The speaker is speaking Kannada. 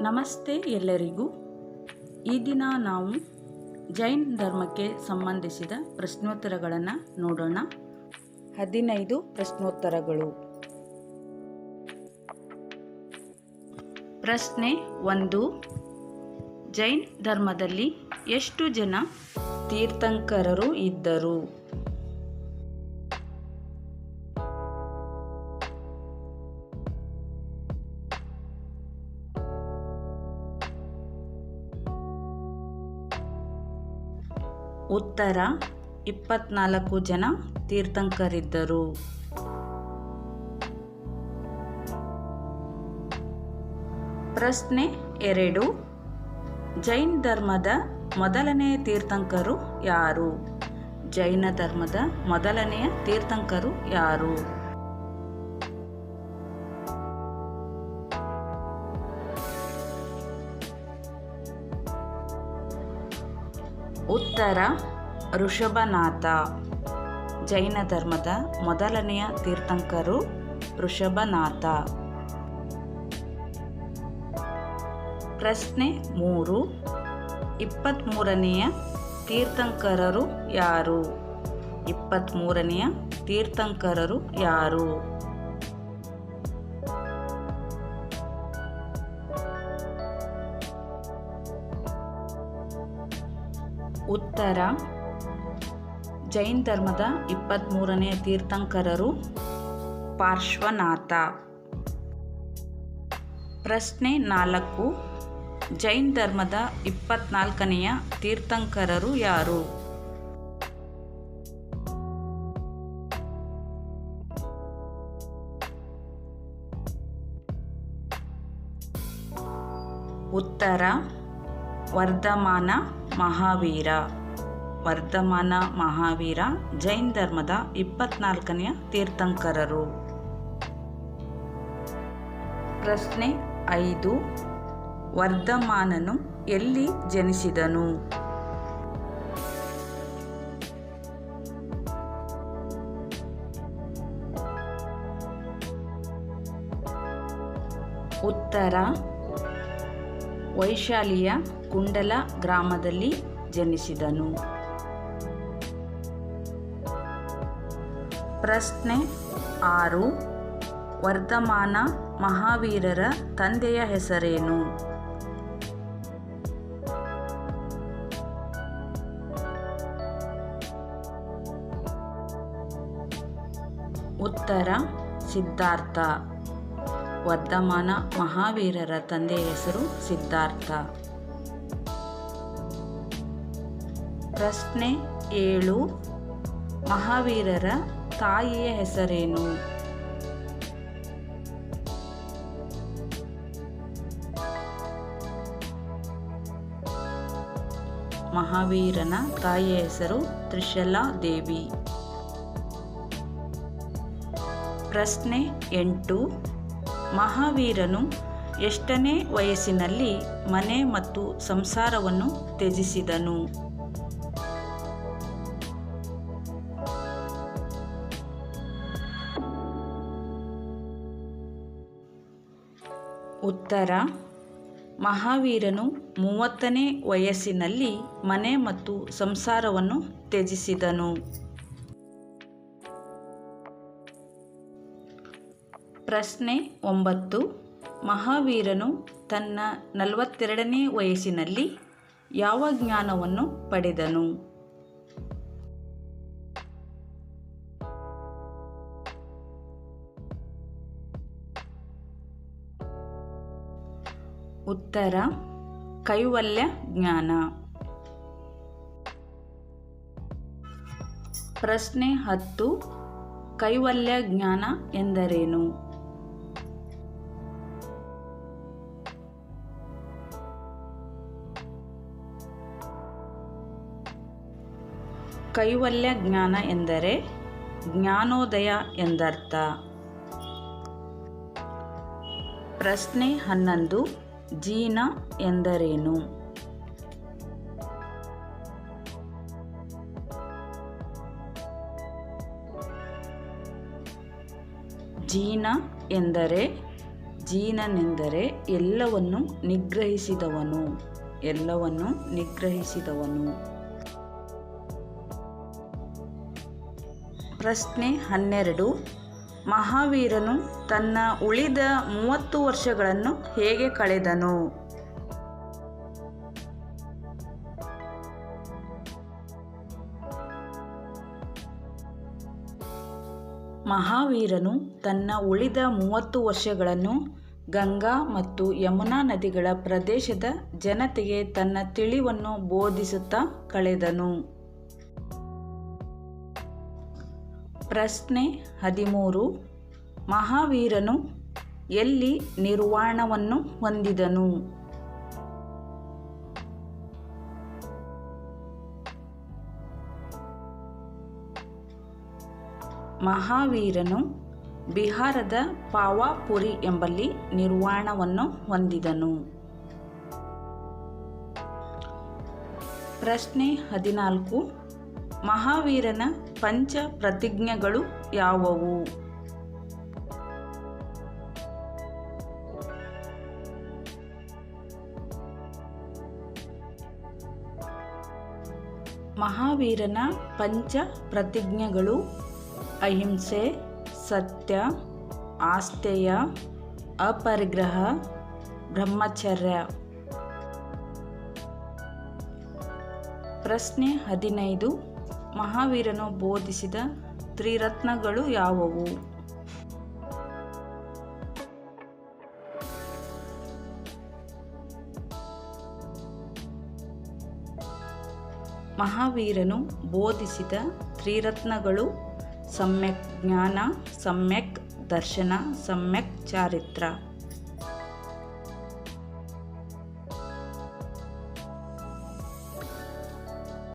ನಮಸ್ತೆ ಎಲ್ಲರಿಗೂ. ಈ ದಿನ ನಾವು ಜೈನ್ ಧರ್ಮಕ್ಕೆ ಸಂಬಂಧಿಸಿದ ಪ್ರಶ್ನೋತ್ತರಗಳನ್ನು ನೋಡೋಣ. ಹದಿನೈದು ಪ್ರಶ್ನೋತ್ತರಗಳು. ಪ್ರಶ್ನೆ ಒಂದು. ಜೈನ್ ಧರ್ಮದಲ್ಲಿ ಎಷ್ಟು ಜನ ತೀರ್ಥಂಕರರು ಇದ್ದರು? ಉತ್ತರ ಇಪ್ಪತ್ನಾಲ್ಕು ಜನ ತೀರ್ಥಂಕರಿದ್ದರು. ಪ್ರಶ್ನೆ ಎರಡು. ಜೈನ್ ಧರ್ಮದ ಮೊದಲನೆಯ ತೀರ್ಥಂಕರು ಯಾರು? ಜೈನ ಧರ್ಮದ ಮೊದಲನೆಯ ತೀರ್ಥಂಕರು ಯಾರು? ಉತ್ತರ ಋಷಭನಾಥ. ಜೈನ ಧರ್ಮದ ಮೊದಲನೆಯ ತೀರ್ಥಂಕರು ಋಷಭನಾಥ. ಪ್ರಶ್ನೆ ಮೂರು. ಇಪ್ಪತ್ತ್ಮೂರನೆಯ ತೀರ್ಥಂಕರರು ಯಾರು? ಇಪ್ಪತ್ತ್ಮೂರನೆಯ ತೀರ್ಥಂಕರರು ಯಾರು? ಉತ್ತರ ಜೈನ್ ಧರ್ಮದ ಇಪ್ಪತ್ತ್ಮೂರನೇ ತೀರ್ಥಂಕರರು ಪಾರ್ಶ್ವನಾಥ. ಪ್ರಶ್ನೆ ನಾಲ್ಕು. ಜೈನ್ ಧರ್ಮದ ಇಪ್ಪತ್ನಾಲ್ಕನೆಯ ತೀರ್ಥಂಕರರು ಯಾರು? ಉತ್ತರ. ವರ್ಧಮಾನ ಮಹಾವೀರ. ವರ್ಧಮಾನ ಮಹಾವೀರ ಜೈನ್ ಧರ್ಮದ ಇಪ್ಪತ್ನಾಲ್ಕನೆಯ ತೀರ್ಥಂಕರರು. ಪ್ರಶ್ನೆ ಐದು. ವರ್ಧಮಾನನು ಎಲ್ಲಿ ಜನಿಸಿದನು? ಉತ್ತರ. ವೈಶಾಲಿಯ ಕುಂಡಲ ಗ್ರಾಮದಲ್ಲಿ ಜನಿಸಿದನು. ಪ್ರಶ್ನೆ ಆರು. ವರ್ಧಮಾನ ಮಹಾವೀರರ ತಂದೆಯ ಹೆಸರೇನು? ಉತ್ತರ, ಸಿದ್ಧಾರ್ಥ. ವರ್ಧಮಾನ ಮಹಾವೀರರ ತಂದೆಯ ಹೆಸರು ಸಿದ್ಧಾರ್ಥ. ಪ್ರಶ್ನೆ ಏಳು. ಮಹಾವೀರರ ತಾಯಿಯ ಹೆಸರೇನು? ಮಹಾವೀರನ ತಾಯಿಯ ಹೆಸರು ತ್ರಿಶಲಾ ದೇವಿ. ಪ್ರಶ್ನೆ ಎಂಟು. ಮಹಾವೀರನು ಎಷ್ಟನೇ ವಯಸ್ಸಿನಲ್ಲಿ ಮನೆ ಮತ್ತು ಸಂಸಾರವನ್ನು ತ್ಯಜಿಸಿದನು? ಉತ್ತರ. ಮಹಾವೀರನು ಮೂವತ್ತನೇ ವಯಸ್ಸಿನಲ್ಲಿ ಮನೆ ಮತ್ತು ಸಂಸಾರವನ್ನು ತ್ಯಜಿಸಿದನು. ಪ್ರಶ್ನೆ ಒಂಬತ್ತು. ಮಹಾವೀರನು ತನ್ನ ನಲವತ್ತೆರಡನೇ ವಯಸ್ಸಿನಲ್ಲಿ ಯಾವ ಜ್ಞಾನವನ್ನು ಪಡೆದನು? ಉತ್ತರ, ಕೈವಲ್ಯ ಜ್ಞಾನ. ಪ್ರಶ್ನೆ ಹತ್ತು, ಕೈವಲ್ಯ ಜ್ಞಾನ ಎಂದರೇನು? ಕೈವಲ್ಯ ಜ್ಞಾನ ಎಂದರೆ ಜ್ಞಾನೋದಯ ಎಂದರ್ಥ. ಪ್ರಶ್ನೆ ಹನ್ನೊಂದು ಜೀನ ಎಂದರೇನು? ಜೀನ ಎಂದರೆ ಜೀನನೆಂದರೆ ಎಲ್ಲವನ್ನು ನಿಗ್ರಹಿಸಿದವನು ಎಲ್ಲವನ್ನು ನಿಗ್ರಹಿಸಿದವನು. ಪ್ರಶ್ನೆ ಹನ್ನೆರಡು. ಮಹಾವೀರನು ತನ್ನ ಉಳಿದ ಮೂವತ್ತು ವರ್ಷಗಳನ್ನು ಹೇಗೆ ಕಳೆದನು? ಮಹಾವೀರನು ತನ್ನ ಉಳಿದ ಮೂವತ್ತು ವರ್ಷಗಳನ್ನು ಗಂಗಾ ಮತ್ತು ಯಮುನಾ ನದಿಗಳ ಪ್ರದೇಶದ ಜನತೆಗೆ ತನ್ನ ತಿಳಿವನ್ನು ಬೋಧಿಸುತ್ತಾ ಕಳೆದನು. ಪ್ರಶ್ನೆ ಹದಿಮೂರು. ಮಹಾವೀರನು ಎಲ್ಲಿ ನಿರ್ವಾಣವನ್ನು ಹೊಂದಿದನು? ಮಹಾವೀರನು ಬಿಹಾರದ ಪಾವಾಪುರಿ ಎಂಬಲ್ಲಿ ನಿರ್ವಾಣವನ್ನು ಹೊಂದಿದನು. ಪ್ರಶ್ನೆ ಹದಿನಾಲ್ಕು. ಮಹಾವೀರನ ಪಂಚ ಪ್ರತಿಜ್ಞೆಗಳು ಯಾವುವು? ಮಹಾವೀರನ ಪಂಚ ಪ್ರತಿಜ್ಞೆಗಳು ಅಹಿಂಸೆ ಸತ್ಯ ಆಸ್ತೇಯ ಅಪರಿಗ್ರಹ ಬ್ರಹ್ಮಚರ್ಯ. ಪ್ರಶ್ನೆ ಹದಿನೈದು. ಮಹಾವೀರನು ಬೋಧಿಸಿದ ತ್ರಿರತ್ನಗಳು ಯಾವುವು? ಮಹಾವೀರನು ಬೋಧಿಸಿದ ತ್ರಿರತ್ನಗಳು ಸಮ್ಯಕ್ ಜ್ಞಾನ ಸಮ್ಯಕ್ ದರ್ಶನ ಸಮ್ಯಕ್ ಚಾರಿತ್ರ.